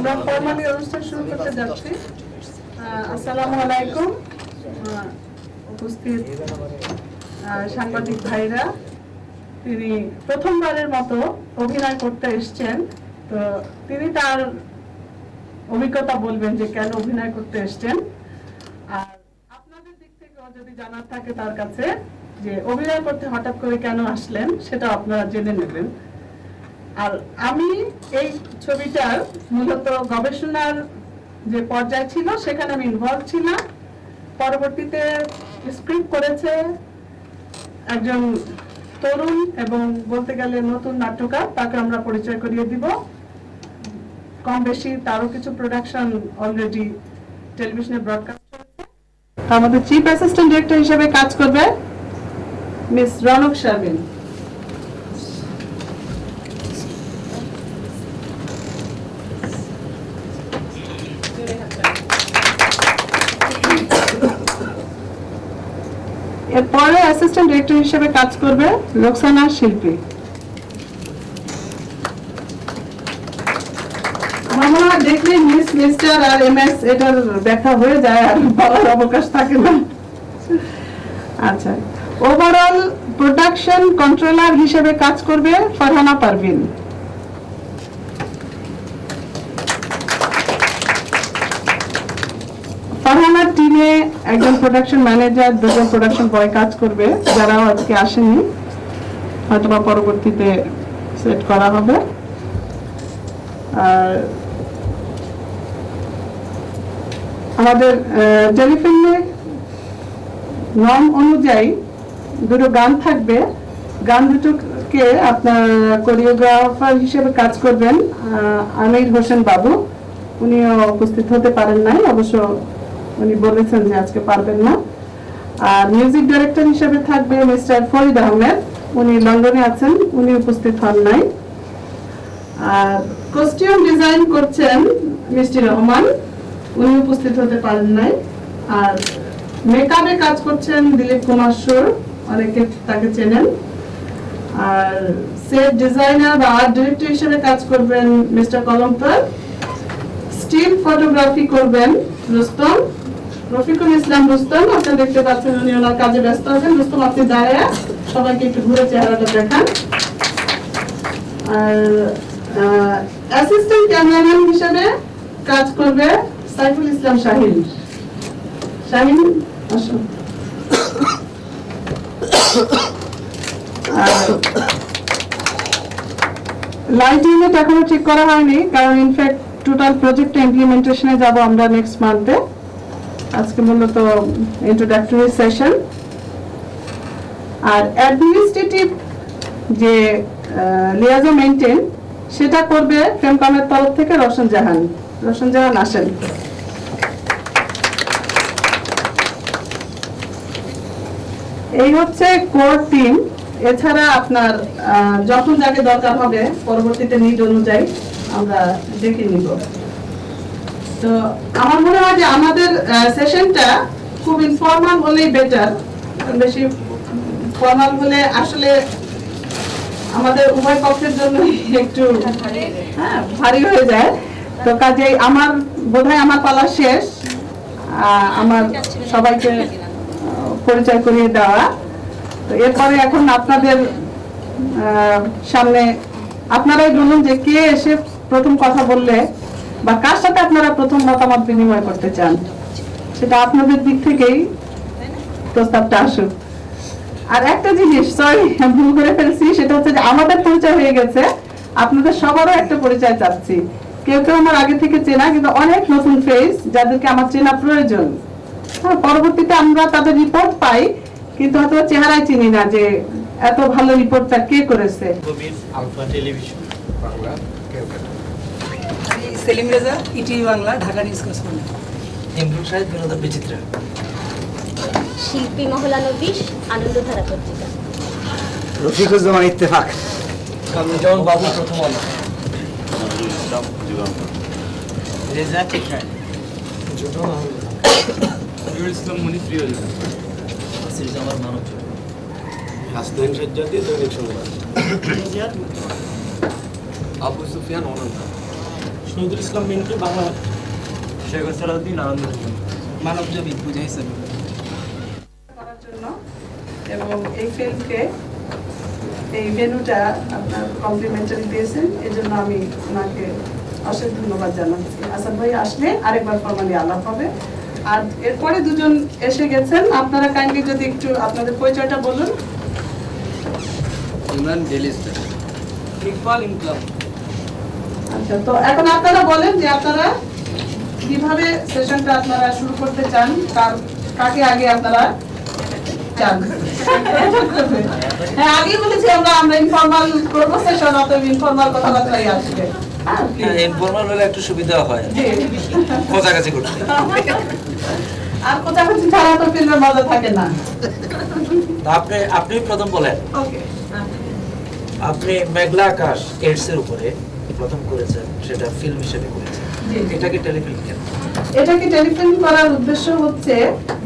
আমরা ফর্মালি অনুষ্ঠান শুরু করতে যাচ্ছি। আসসালামু আলাইকুম। উপস্থিত সাংবাদিক ভাইরা। তিনি প্রথমবারের মতো অভিনয় করতে এসছেন। তো তিনি তার অভিজ্ঞতা বলবেন যে কেন অভিনয় করতে এসছেন। আর আপনাদের দিক থেকেও যদি জানার থাকে তার কাছে, যে অভিনয় করতে হঠাৎ করে কেন আসলেন, সেটা আপনারা জেনে নেবেন। আর আমি এই ছবিটার মূলত গবেষণার যে পর্যায় ছিল, সেখানে আমি ইনভলভ ছিলাম। পরবর্তীতে স্ক্রিপ্ট করেছে একজন তরুণ এবং বলতে গেলে নতুন নাট্যকার, তাকে আমরা পরিচয় করিয়ে দিব। কম বেশি তারও কিছু প্রোডাকশন অলরেডি টেলিভিশনে ব্রডকাস্ট হয়েছে। আমাদের চিফ অ্যাসিস্ট্যান্ট ডিরেক্টর হিসেবে কাজ করবে মিস রনক শারমিন। এরপরে অ্যাসিস্ট্যান্ট ডিরেক্টর হিসেবে কাজ করবে শিল্পী। দেখলে miss mister R M S এটার দেখা হয়ে যায় আর বলার অবকাশ থাকে না। আচ্ছা ওভারঅল প্রোডাকশন কন্ট্রোলার হিসেবে কাজ করবে ফারহানা পারভিন। টিমে একজন প্রোডাকশন ম্যানেজার দুজন প্রোডাকশন বয় কাজ করবে, যারাও আজকে আসেনি। হয়তোবা পরবর্তীতে সেট করা হবে। আর আমাদের টেলিফিল্মে নর্ম অনুযায়ী দুটো গান থাকবে। গান দুটোকে আপনার কোরিওগ্রাফার হিসেবে কাজ করবেন আমির হোসেন বাবু। উনিও উপস্থিত হতে পারেন নাই, অবশ্য উনি বলেছেন যে আজকে পারবেন না। আর মিউজিক ডাইরেক্টর হিসেবে থাকবে মিস্টার ফরিদ আহমেদ। উনি লন্ডনে আছেন, উনি উপস্থিত হন নাই। আর কস্টিউম ডিজাইন করছেন মিষ্টি রহমান। উনি উপস্থিত হতে পারেন নাই। আর মেকআপে কাজ করছেন দিলীপ কুমার সুর, অনেকে তাকে চেনেন। আর সেট ডিজাইনার বা আর্ট ডিরেক্টর হিসেবে কাজ করবেন মিস্টার কলমকার স্টিল ফটোগ্রাফি করবেন রুস্তম। রফিকুল ইসলাম আপনি দেখতে পাচ্ছেন উনি ওনার কাজে ব্যস্ত আছেন। আপনি দাঁড়ায় সবাইকে একটু ঘুরে চেহারাটা দেখান। আর অ্যাসিস্ট্যান্ট ক্যামেরাম্যান হিসেবে কাজ করবে সাইফুল ইসলাম শাহিন। শাহিন এখনও ঠিক করা হয়নি, কারণ ইনফ্যাক্ট টোটাল প্রজেক্ট ইমপ্লিমেন্টেশনে যাব আমরা নেক্সট মান্থে আজকে মূলত ইন্ট্রোডাক্টরি সেশন আর অ্যাডমিনিস্ট্রেটিভ যে লিয়াজো মেনটেন সেটা করবে ফেমকমের তরফ থেকে রোশন জাহান। রোশন জাহান, আসেন। এই হচ্ছে কোর টিম এছাড়া আপনার যখন যাকে দরকার হবে, পরবর্তীতে নিড অনুযায়ী আমরা ডেকে নিব। তো আমার মনে হয় যে আমাদের সেশনটা খুব ইনফর্মাল হলেই বেটার বেশি ফর্মাল হলে আসলে আমাদের উভয় পক্ষের জন্য একটু হ্যাঁ ভারী হয়ে যায়। তো কাজেই আমার, বোধহয় আমার পালা শেষ। আমার সবাইকে পরিচয় করিয়ে দেওয়া। তো এরপরে এখন আপনাদের সামনে আপনারাই বলুন যে কে এসে প্রথম কথা বললে বা কার সাথে আপনারা প্রথম মতামত বিনিময় করতে চান? সেটা আপনাদের দিক থেকেই প্রস্তাবটা আসুক। আর একটা জিনিস সরি ভুল করে ফেলছি, সেটা হচ্ছে যে আমাদের পরিচয় হয়ে গেছে। আপনাদের সবারও একটা পরিচয় চাচ্ছি। কেউ কেউ আমার আগে থেকে চেনা, কিন্তু অনেক নতুন ফেস যাদেরকে আমার চেনা প্রয়োজন। হ্যাঁ পরবর্তীতে আমরা তাদের রিপোর্ট পাই, কিন্তু হয়তো চেহারায় চিনি না যে এত ভালো রিপোর্টটা কে করেছে। Alpha television, Bangla Selim Reza ETV Bangla Dhaka news correspondent Imrul সাহেব বিনোদন বিচিত্রা। শিল্পী মহলানবিশ আনন্দধারা পত্রিকা। রফিকুজ্জামান ইত্তেফাক। কামরুজ্জামান বাবু প্রথম আলো রেজা ইসলাম মনি প্রিয় সিরিজামার মানব হাসনাইন সাজ্জাদি দৈনিক সংবাদ। আবু সুফিয়ান অনন্ত। শহীদুল ইসলাম মিন্টু বাংলা শেখ সালাউদ্দিন আনন্দরঞ্জন মানব পূজা হিসেবে করার জন্য এবং এই ফিল্মকে এই ভেনুটা আপনার কমপ্লিমেন্টারি দিয়েছেন এই জন্য আমি ওনাকে অশেষ ধন্যবাদ জানাচ্ছি। আসাদ ভাই আসলে আরেকবার ফর্মালি আলাপ হবে। আর এরপরে দুজন এসে গেছেন। আপনারা কাইন্ডলি যদি একটু আপনাদের পরিচয়টা বলুন। ইমরান ডেলিস্টার ইকবাল ইনকলাব। আচ্ছা তো এখন আপনারা বলেন যে আপনারা কীভাবে সেশনটা আপনারা শুরু করতে চান কার কাকে আগে আপনারা চান? হ্যাঁ আগেই বলেছি আমরা আমরা ইনফর্মাল করব সেশন অতএব ইনফর্মাল কথাবার্তাই আসবে। হ্যাঁ, ইনফর্মাল হলে একটু সুবিধা হয়। করতে। আর কোথাকাছি ছাড়া তো ফিল্মের মজা থাকে না। আপনি আপনি প্রথম বলেন। আপনি মেঘলা আকাশ এর উপরে প্রথম করেছেন সেটা ফিল্ম হিসেবে করেছেন। জি। এটা কি টেলিফিল্ম কেন? এটাকে টেলিফিল্ম করার উদ্দেশ্য হচ্ছে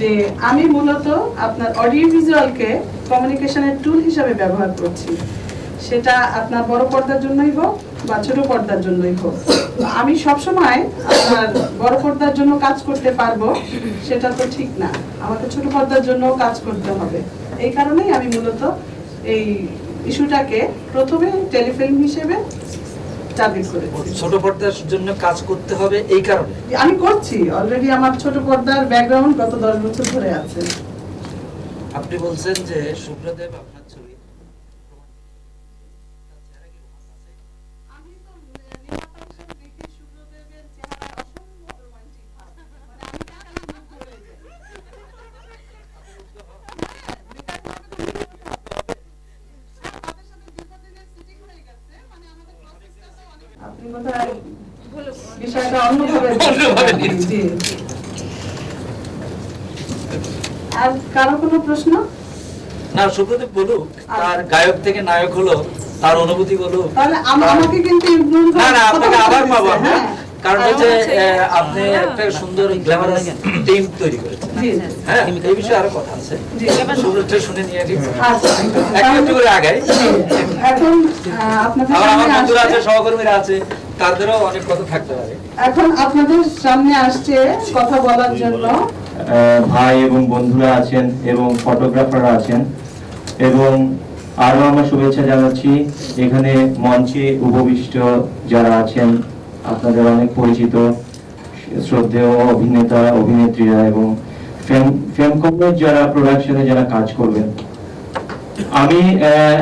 যে আমি মূলত আপনার অডিও ভিজুয়ালকে কমিউনিকেশনের টুল হিসাবে ব্যবহার করছি। সেটা আপনার বড় পর্দার জন্যই হোক বা ছোট পর্দার জন্যই হোক। আমি সবসময় আপনার বড় পর্দার জন্য কাজ করতে পারব সেটা তো ঠিক না। আমাকে ছোট পর্দার জন্য কাজ করতে হবে। এই কারণেই আমি মূলত এই ইস্যুটাকে প্রথমে টেলিফিল্ম হিসেবে করেছি। ছোট পর্দার জন্য কাজ করতে হবে এই কারণে। আমি করছি অলরেডি আমার ছোট পর্দার ব্যাকগ্রাউন্ড গত দশ বছর ধরে আছে। আপনি বলছেন যে সুব্রদেব আপনার ছবি আপনি বোধহয় বিষয়টা অন্যভাবে আর কারও কোনো প্রশ্ন? না বলুক তার গায়ক থেকে নায়ক হলো তার অনুভূতি বলুক তাহলে আম- আমাকে কিন্তু ইগনোর না না আপনাকে আবার পাবো কারণ হচ্ছে আপনি একটা সুন্দর গ্ল্যামারাস টিম তৈরি করেছেন। হ্যাঁ এই বিষয়ে আরও কথা আছে। জি। শুনে নিয়ে ঠিক আচ্ছা। একটু একটু করে আগাই। এখন আপনাদের আমার সামনে বন্ধুরা আছে আসছে সহকর্মীরা আছে তাদেরও অনেক কথা থাকতে পারে। এখন আপনাদের সামনে আসছে কথা বলার জন্য। আহ, ভাই এবং বন্ধুরা আছেন এবং ফটোগ্রাফাররা আছেন এবং আরও আমার শুভেচ্ছা জানাচ্ছি। এখানে মঞ্চে উপবিষ্ট যারা আছেন আপনাদের অনেক পরিচিত শ্রদ্ধেয় অভিনেতা, অভিনেত্রীরা এবং ফেমকমের যারা প্রোডাকশনে যারা কাজ করবেন। আমি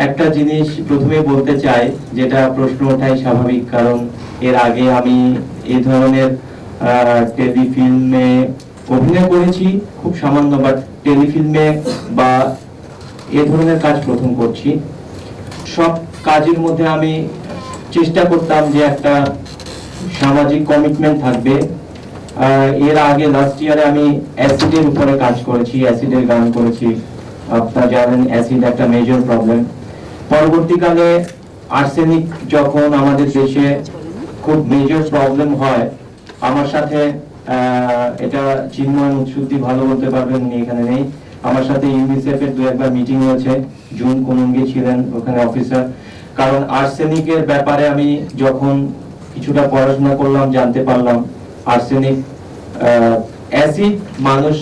একটা জিনিস প্রথমে বলতে চাই, যেটা প্রশ্ন ওঠাই স্বাভাবিক, কারণ এর আগে আমি এই ধরনের টেলিফিল্মে অভিনয় করেছি, খুব সামান্য বাট টেলিফিল্মে বা এ ধরনের কাজ প্রথম করছি। সব কাজের মধ্যে আমি চেষ্টা করতাম যে একটা সামাজিক কমিটমেন্ট থাকবে। এর আগে লাস্ট ইয়ারে আমি অ্যাসিডের উপরে কাজ করেছি অ্যাসিডের গান করেছি। আপনারা জানেন অ্যাসিড একটা মেজর প্রবলেম পরবর্তীকালে আর্সেনিক যখন আমাদের দেশে খুব মেজর প্রবলেম হয়, আমার সাথে এটা চিন্ময় মুৎসুদ্দি ভালো বলতে পারবেন, উনি এখানে নেই। আমার সাথে ইউনিসেফ এর দু একবার মিটিং হয়েছে, জুন কুনুঙ্গি ছিলেন ওখানে অফিসার কারণ আর্সেনিকের ব্যাপারে আমি যখন কিছুটা পড়াশোনা করলাম, জানতে পারলাম। আর্সেনিক অ্যাসিড মানুষ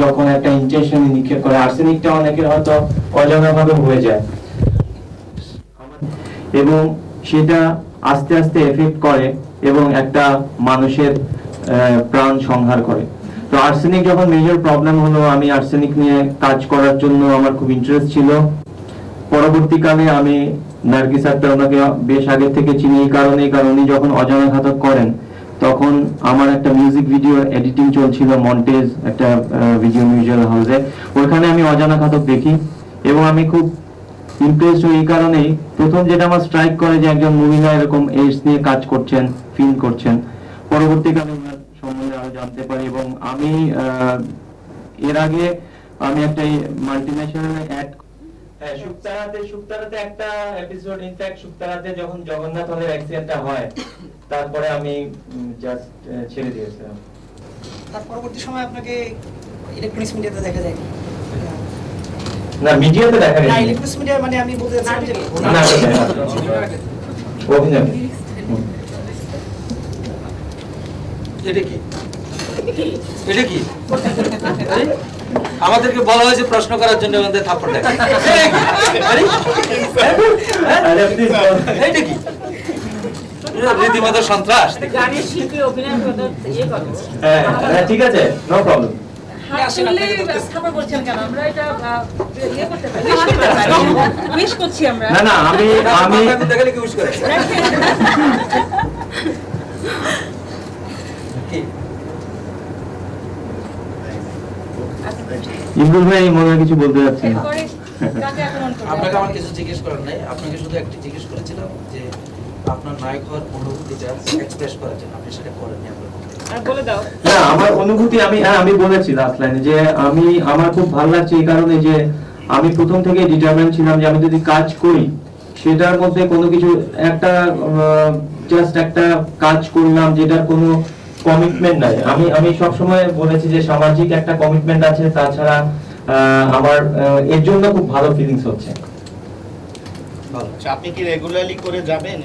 যখন একটা ইনজেকশন নিক্ষেপ করে আর্সেনিকটা অনেকের হয়তো অজানাভাবে হয়ে যায়। এবং সেটা আস্তে আস্তে এফেক্ট করে এবং একটা মানুষের প্রাণ সংহার করে। তো আর্সেনিক যখন মেজর প্রবলেম হলো, আমি আর্সেনিক নিয়ে কাজ করার জন্য আমার খুব ইন্টারেস্ট ছিল। পরবর্তীকালে আমি নার্গিস আক্তার ওনাকে বেশ আগে থেকে চিনি, এই কারণে কারণ উনি যখন অজানা ঘাতক করেন, তখন আমার একটা মিউজিক ভিডিও এডিটিং চলছিল মন্টেজ একটা ভিডিও মিউজিয়াল হাউসে ওইখানে আমি অজানা ঘাতক দেখি এবং আমি খুব ইমপ্রেসড হই এই কারণেই। প্রথম যেটা আমার স্ট্রাইক করে যে একজন মহিলা এরকম এইডস নিয়ে কাজ করছেন ফিল করছেন। পরবর্তীকালে ওনার সম্বন্ধে আরও জানতে পারি এবং আমি এর আগে আমি একটা মাল্টি ন্যাশনাল অ্যাড হ্যাঁ শুক্তারাতে শুক্তারাতে একটা এপিসোড ইনফ্যাক্ট শুক্তারাতে যখন জগন্নাথ হলের অ্যাক্সিডেন্টটা হয় তারপরে আমি জাস্ট ছেড়ে দিয়েছিলাম তার পরবর্তী সময় আপনাকে ইলেকট্রনিক্স মিডিয়াতে দেখা যায় না মিডিয়াতে দেখা যায় না ইলেকট্রনিক্স মিডিয়া মানে আমি বলতে চাচ্ছিলাম না, অভিনয় এটা কি এটা কি আমাদেরকে বলা হয়েছে প্রশ্ন করার জন্য আমাদের থাপ্পড় দেখা আরে, হ্যাঁ? কি? রীতিমতো সন্ত্রাস। হ্যাঁ, হ্যাঁ, ঠিক আছে নো প্রবলেম আহ, ইয়ে করতে পারি। উইশ করছি আমরা। না না আমি আমি আমি দেখালে কি উস করে কি? ইমরুল ভাই মনে হয় কিছু বলতে যাচ্ছেন? আপনাকে আমার কিছু জিজ্ঞেস করার নাই আপনাকে শুধু একটি জিজ্ঞেস করেছিলাম যে আপনার নায়ক হওয়ার অনুভূতিটা এক্সপ্রেস করার জন্য আপনি সেটা করেননি আপনার বক্তব্যে। আর বলে দাও না আমার অনুভূতি আমি হ্যাঁ আমি বলেছি লাস্ট লাইনে যে আমি আমার খুব ভালো লাগছে এই কারণে যে আমি প্রথম থেকে ডিটারমেন্ট ছিলাম যে আমি যদি কাজ করি সেটার মধ্যে কোনো কিছু একটা জাস্ট একটা কাজ করলাম যেটার কোনো কমিটমেন্ট নাই। আমি আমি সব সময় বলেছি যে সামাজিক একটা কমিটমেন্ট আছে তাছাড়া আমার এর জন্য খুব ভালো ফিলিংস হচ্ছে। আচ্ছা, আপনি কি রেগুলারলি করে যাবেন?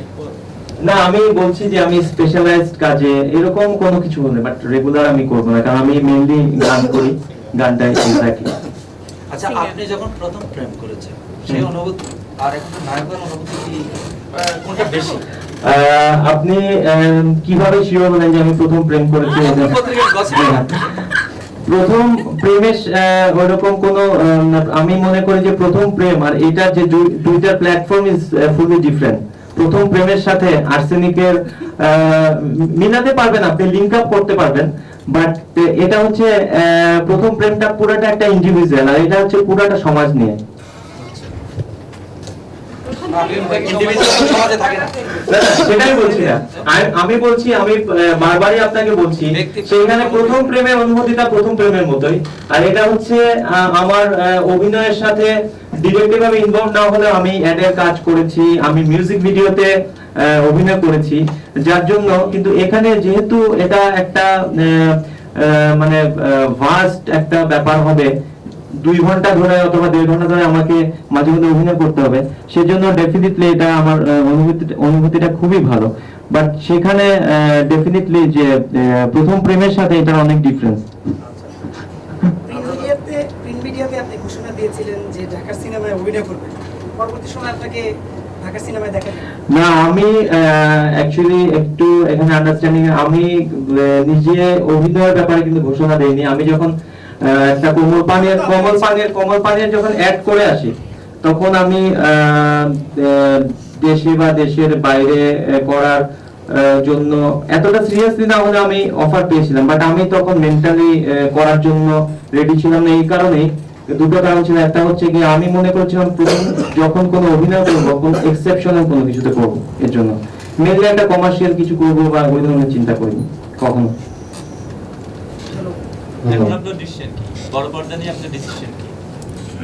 না আমি বলছি যে আমি স্পেশালাইজড কাজে এরকম কোনো কিছু হলে বাট রেগুলার আমি করব না কারণ আমি মেনলি গান করি গানটাই এক্স্যাক্টলি আচ্ছা আপনি যখন প্রথম প্রেম করেছেন সেই অনুভূতি আর এখন নায়কের অনুভূতি কি কোনটা বেশি? আপনি কীভাবে শিওর হলেন যে আমি প্রথম প্রেম করেছি। হ্যাঁ। প্রথম প্রেমের ওইরকম কোনো আমি মনে করি যে প্রথম প্রেম আর এটা যে দুই- দুইটা প্ল্যাটফর্ম ইজ ফুলি ডিফারেন্ট প্রথম প্রেমের সাথে আর্সেনিকের আহ, মিলাতে পারবেন আপনি লিংক আপ করতে পারবেন। বাট এটা হচ্ছে প্রথম প্রেমটা পুরোটা একটা ইন্ডিভিজুয়াল আর এটা হচ্ছে পুরোটা সমাজ নিয়ে। সেটাই বলছি না। আমি- বলছি আমি বারবারই আপনাকে বলছি সেখানে প্রথম প্রেমের অনুভূতিটা প্রথম প্রেমের মতোই। আর এটা হচ্ছে আমার অভিনয়ের সাথে ডিরেক্টলি ভাবে ইনভলভ না হলেও আমি অ্যাডের কাজ করেছি। আমি মিউজিক ভিডিওতে অভিনয় করেছি। যার জন্য কিন্তু এখানে যেহেতু এটা একটা মানে ভাস্ট একটা ব্যাপার হবে, দুই ঘণ্টা ধরে অথবা দেড় ঘণ্টা ধরে আমাকে মাঝে মধ্যে অভিনয় করতে হবে, সেজন্য ডেফিনেটলি এটা আমার অনুভূতি, অনুভূতিটা খুবই ভালো। বাট সেখানে ডেফিনেটলি যে প্রথম প্রেমের সাথে এটার অনেক ডিফারেন্স আপনি ঘোষণা দিয়েছিলেন যে ঢাকার সিনেমায় অভিনয় করবেন। পরবর্তী সময় আপনাকে না, আমি অ্যাকচুয়ালি একটু এখানে আন্ডারস্ট্যান্ডিং আমি নিজে অভিনয়ের ব্যাপারে কিন্তু ঘোষণা দেইনি। আমি যখন একটা কোমল পানির কোমল পানির কোমল পানির যখন অ্যাড করে আসি, তখন আমি দেশে বা দেশের বাইরে করার জন্য এতটা সিরিয়াসলি না হলে আমি অফার পেয়েছিলাম। বাট আমি তখন মেন্টালি করার জন্য রেডি ছিলাম না এই কারণেই। দুটো কারণ ছিল। একটা হচ্ছে কি আমি মনে করছিলাম প্রথম যখন কোনো অভিনয় করব কোনো এক্সেপশনাল কোনো কিছুতে করব এর জন্য। মেনলি একটা কমার্শিয়াল কিছু করব বা ওই ধরনের চিন্তা করিনি কখনো।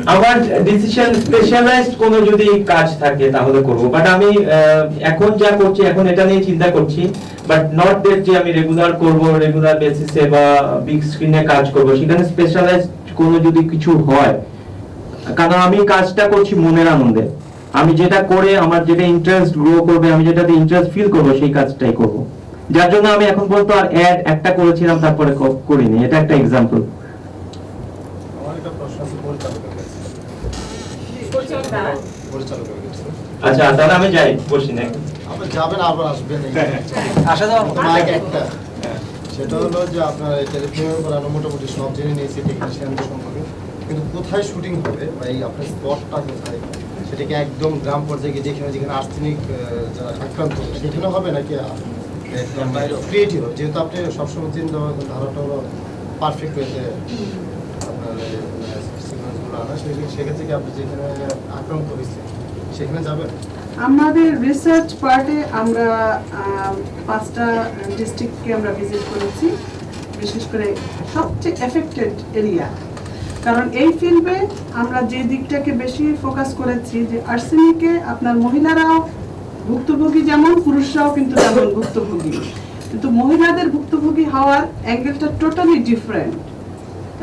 আমার ডিসিশন স্পেশালাইজড কোনো যদি কাজ থাকে তাহলে করব। বাট আমি আহ, এখন যা করছি এখন এটা নিয়ে চিন্তা করছি। বাট নট দ্যাট যে আমি রেগুলার করব রেগুলার বেসিসে বা বিগ স্ক্রিনে কাজ করব সেখানে স্পেশালাইজড কোনো যদি কিছু হয় কারণ আমি কাজটা করছি মনের আনন্দে। আমি যেটা করে আমার যেটা ইন্টারেস্ট গ্রো করবে আমি যেটাতে ইন্টারেস্ট ফিল করব সেই কাজটাই করব। যার জন্য আমি এখন পর্যন্ত আর অ্যাড একটা করেছিলাম তারপরে করিনি। এটা একটা এক্সাম্পল আচ্ছা তাহলে আমি যাই বসি না। যাবেন আবার আসবেন। আসা যাওয়ার একটা। সেটা হলো যে আপনার টেলিফিল্মের উপর আমরা মোটামুটি সব জেনে নিয়েছি টেকনিশিয়ানদের সম্পর্কে। কিন্তু কোথায় শুটিং হবে বা এই আপনার স্পটটা কোথায়, সেটাকে একদম গ্রাম পর্যায়ে গিয়ে যেখানে যেখানে আর্সেনিক যারা আক্রান্ত সেখানে হবে নাকি ক্রিয়েটিভ যেহেতু আপনি সবসময় চিন্তা ধারাটা হলো পারফেক্ট ওয়েতে আপনার সিগন্যালগুলো আনা সেক্ষেত্রে কি আপনি যেখানে আক্রান্ত হয়েছে সেখানে যাবেন? আমাদের রিসার্চ পার্টে আমরা পাঁচটা ডিস্ট্রিক্টকে আমরা ভিজিট করেছি, বিশেষ করে সবচেয়ে এফেক্টেড এরিয়া কারণ এই ফিল্মে আমরা যে দিকটাকে বেশি ফোকাস করেছি, যে আর্সেনিকে আপনার মহিলারাও ভুক্তভোগী যেমন, পুরুষরাও কিন্তু তেমন ভুক্তভোগী। কিন্তু মহিলাদের ভুক্তভোগী হওয়ার অ্যাঙ্গেলটা টোটালি ডিফারেন্ট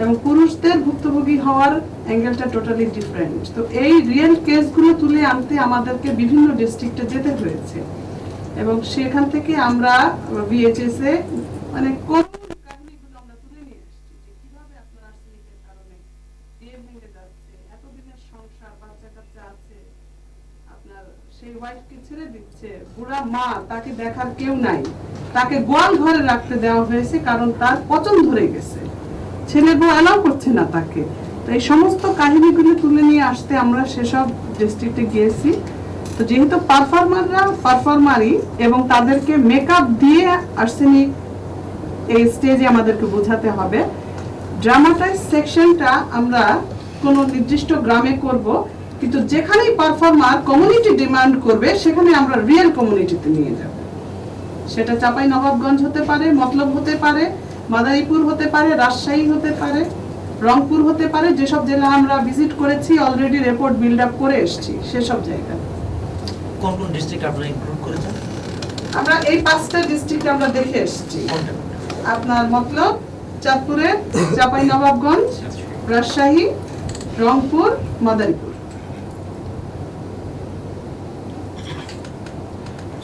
এবং পুরুষদের ভুক্তভোগী হওয়ার অ্যাঙ্গেলটা টোটালি ডিফারেন্ট তো এই রিয়েল কেসগুলো তুলে আনতে আমাদেরকে বিভিন্ন ডিস্ট্রিক্টে যেতে হয়েছে। এবং সেখান থেকে আমরা বিএচএস এ মানে কীভাবে আপনার এতদিনের সংসার বাচ্চা কাচ্চা আছে, আপনার সেই ওয়াইফকে ছেড়ে দিচ্ছে, বুড়া মা তাকে দেখার কেউ নাই। তাকে গোয়াল ঘরে রাখতে দেওয়া হয়েছে, কারণ তার পচন ধরে গেছে। ছেলে বউ অ্যালাউ করছে না তাকে। তো এই সমস্ত কাহিনীগুলো তুলে নিয়ে আসতে আমরা সেসব ডিস্ট্রিক্টে গিয়েছি। তো যেহেতু পারফর্মাররা পারফর্মারই এবং তাদেরকে মেকআপ দিয়ে আর্সেনিক এই স্টেজে আমাদেরকে বোঝাতে হবে ড্রামাটাইজ সেকশনটা আমরা কোনো নির্দিষ্ট গ্রামে করব, কিন্তু যেখানেই পারফর্মার কমিউনিটি ডিমান্ড করবে, সেখানে আমরা রিয়েল কমিউনিটিতে নিয়ে যাব। সেটা চাপাই নবাবগঞ্জ হতে পারে, মতলব হতে পারে মাদারীপুর হতে পারে রাজশাহী হতে পারে রংপুর হতে পারে যেসব জেলা আমরা ভিজিট করেছি অলরেডি রিপোর্ট বিল্ড আপ করে এসেছি সেসব জায়গায় কোন কোন ডিস্ট্রিক্ট আপনারা ইনক্লুড করেছেন? আমরা এই পাঁচটা ডিস্ট্রিক্ট আমরা দেখে এসেছি। আপনার মতলব চাঁদপুরে চাপাই নবাবগঞ্জ রাজশাহী রংপুর মাদারীপুর।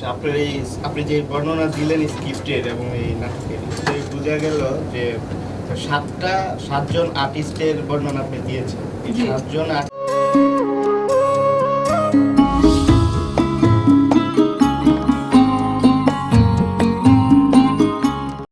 আচ্ছা, আপনার এই আপনি যে বর্ণনা দিলেন স্ক্রিপ্টের এবং এই নাটকের এতে বোঝা গেল যে সাতটা সাতজন আর্টিস্টের বর্ণনা আপনি দিয়েছেন। সাতজন আর্টিস্ট